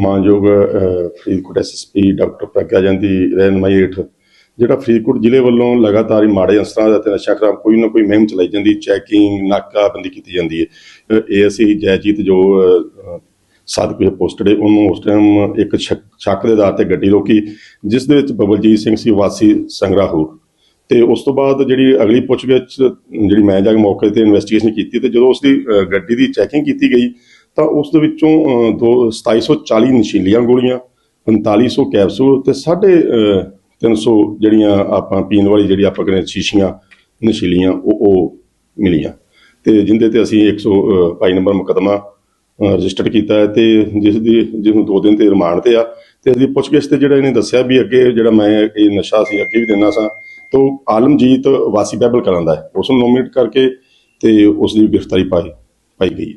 ਮਾਨਯੋਗ ਅਹ, Faridkot SSP doctor Pragya Jandi ਰਹਿਨਮਾਈ ਹੇਠ ਜਿਹੜਾ ਫਰੀਦਕੋਟ ਜ਼ਿਲ੍ਹੇ ਵੱਲੋਂ ਲਗਾਤਾਰ ਹੀ ਮਾੜੇ ਅਨਸਰਾਂ ਅਤੇ ਨਸ਼ਾ ਖਰਾਬ ਕੋਈ ਨਾ ਕੋਈ ਮੁਹਿੰਮ ਚਲਾਈ ਜਾਂਦੀ ਚੈਕਿੰਗ ਨਾਕਾਬੰਦੀ ਕੀਤੀ ਜਾਂਦੀ ਹੈ। ਇਹ ਅਸੀਂ ਜੈਜੀਤ ਜੋ ਅਹ, ਪੋਸਟਡ ਹੈ ਉਹਨੂੰ ਉਸ ਟਾਈਮ ਇੱਕ ਸ਼ੱਕ ਸ਼ੱਕ ਦੇ ਆਧਾਰ ਤੇ ਗੱਡੀ ਰੋਕੀ ਜਿਸ ਦੇ ਵਿੱਚ ਬਬਲਜੀਤ ਸਿੰਘ ਸੀ ਵਾਸੀ ਸੰਗਰਾਹੂਰ। ਤੇ ਉਸ ਤੋਂ ਬਾਅਦ ਜਿਹੜੀ ਅਗਲੀ ਪੁੱਛਗਿੱਛ ਜਿਹੜੀ ਮੈਂ ਜਾ ਕੇ ਮੌਕੇ ਤੇ ਇਨਵੈਸਟੀਗੇਸ਼ਨ ਕੀਤੀ ਤੇ ਜਦੋਂ ਉਸ ਦੀ ਗੱਡੀ ਦੀ ਚੈਕਿੰਗ ਕੀਤੀ ਗਈ ਤਾਂ ਉਸ ਦੇ ਵਿੱਚੋਂ ਅਹ, ਦੋ 2740 ਨਸ਼ੀਲੀਆਂ ਗੋਲੀਆਂ 4500 ਕੈਪਸੂਲ ਤੇ ਸਾਢੇ ਅਹ, 300 ਜਿਹੜੀਆਂ ਆਪਾਂ ਪੀਣ ਵਾਲੀ ਜਿਹੜੀ ਆਪਾਂ ਕਹਿੰਦੇ ਸ਼ੀਸ਼ੀਆਂ ਨਸ਼ੀਲੀਆਂ ਉਹ ਉਹ ਮਿਲੀਆਂ। ਤੇ ਜਿੰਦੇ ਤੇ ਅਸੀਂ 122 ਨੰਬਰ ਮੁਕਦਮਾ ਰਜਿਸਟਰ ਕੀਤਾ ਹੈ ਤੇ ਜਿਸ ਦੀ ਜਿਸ ਨੂੰ 2 ਦਿਨ ਤੇ ਰਿਮਾਂਡ ਤੇ ਆ। ਤੇ ਅਸੀਂ ਪੁੱਛਗਿੱਛ ਤੇ ਜਿਹੜਾ ਇਹਨੇ ਦੱਸਿਆ ਵੀ ਅੱਗੇ ਜਿਹੜਾ ਮੈਂ ਇਹ ਨਸ਼ਾ ਸੀ ਅੱਗੇ ਵੀ ਦਿੰਦਾ ਸਾਂ ਤੋਂ ਆਲਮਜੀਤ ਵਾਸੀ ਬੈਬਲ ਕਰਾਂ ਦਾ ਹੈ। ਉਸ ਨੂੰ ਨੋਮੀਨੇਟ ਕਰਕੇ ਤੇ ਉਸ ਦੀ ਗ੍ਰਿਫਤਾਰੀ ਪਾਈ ਪਾਈ ਗਈ